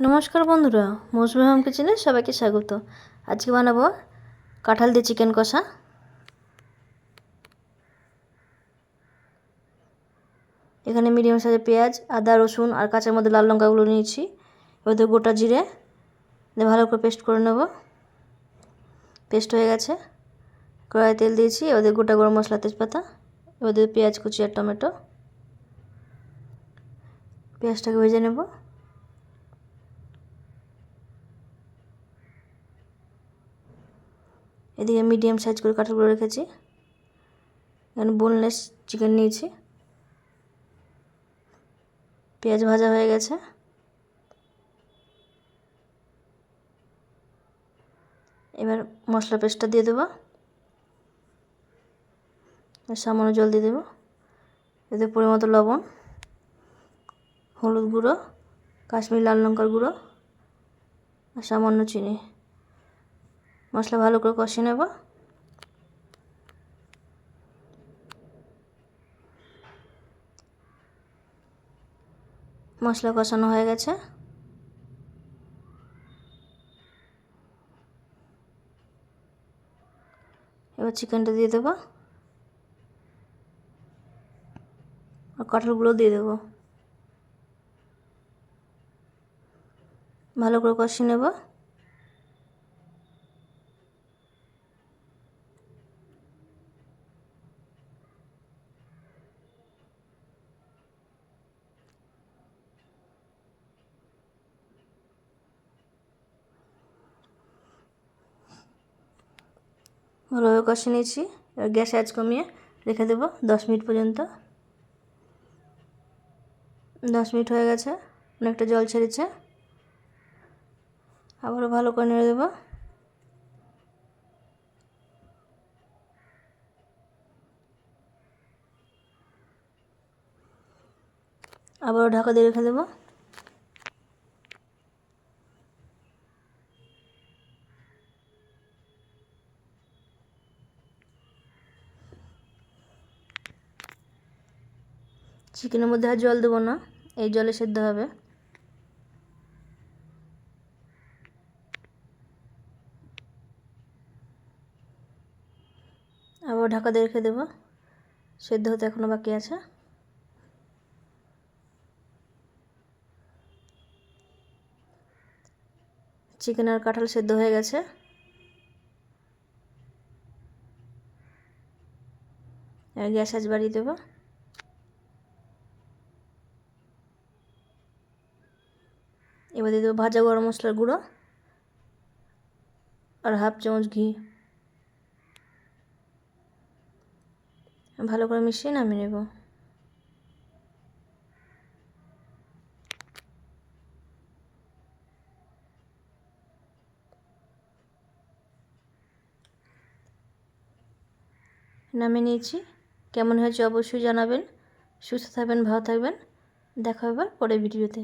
নমস্কার বন্ধুরা, মৌসুমি হোম কিচেনে সবাইকে স্বাগত। আজকে বানাবো কাঁঠাল দিয়ে চিকেন কষা। এখানে মিডিয়াম সাইজের পেঁয়াজ, আদা, রসুন আর কাঁচার মধ্যে লাল লঙ্কাগুলো নিয়েছি। এবার গোটা জিরে ভালো করে পেস্ট করে নেব। পেস্ট হয়ে গেছে। কড়াই তেল দিয়েছি ওদের গোটা গরম মশলা তেজপাতা ওদের পেঁয়াজ কুচি আর টমেটো। পেঁয়াজটাকে ভেজে নেব। এদিকে মিডিয়াম সাইজ করে কাঁঠালগুলো রেখেছি। এখানে বোনলেস চিকেন নিয়েছি। পেঁয়াজ ভাজা হয়ে গেছে। এবার মশলা পেস্টটা দিয়ে দেবো। সামান্য জল দিয়ে দেবো। এতে পরিমতো লবণ, হলুদ গুঁড়ো, কাশ্মীর লাল লঙ্কার গুঁড়ো আর সামান্য চিনি। মশলা ভালো করে কষিয়ে নেব। মশলা কষানো হয়ে গেছে। এবার চিকেনটা দিয়ে দেবো। আর কাঁঠালগুলো দিয়ে দেবো। ভালো করে কষিয়ে নেব। ভালোভাবে কষে নিয়েছি, এবার গ্যাস আজ কমিয়ে রেখে দেবো দশ মিনিট পর্যন্ত। দশ মিনিট হয়ে গেছে, অনেকটা জল ছেড়েছে। আবারও ভালো করে নেড়ে দেবো। আবারও ঢাকা দিয়ে রেখে দেবো। চিকেনের মধ্যে আর জল দেবো না, এই জলে সেদ্ধ হবে। আবার ঢাকা দিয়ে রেখে দেবো, সেদ্ধ হতে এখনও বাকি আছে। চিকেন আর কাঁঠাল সেদ্ধ হয়ে গেছে। গ্যাস আজ বাড়িয়ে দেবো। এবার দিয়ে দেবো ভাজা গরম মশলার গুঁড়ো আর হাফ চামচ ঘি। ভালো করে মিশিয়ে নামিয়ে নেব। নামিয়ে নিয়েছি। কেমন হয়েছে অবশ্যই জানাবেন। সুস্থ থাকবেন, ভালো থাকবেন। দেখা হবে পরের ভিডিওতে।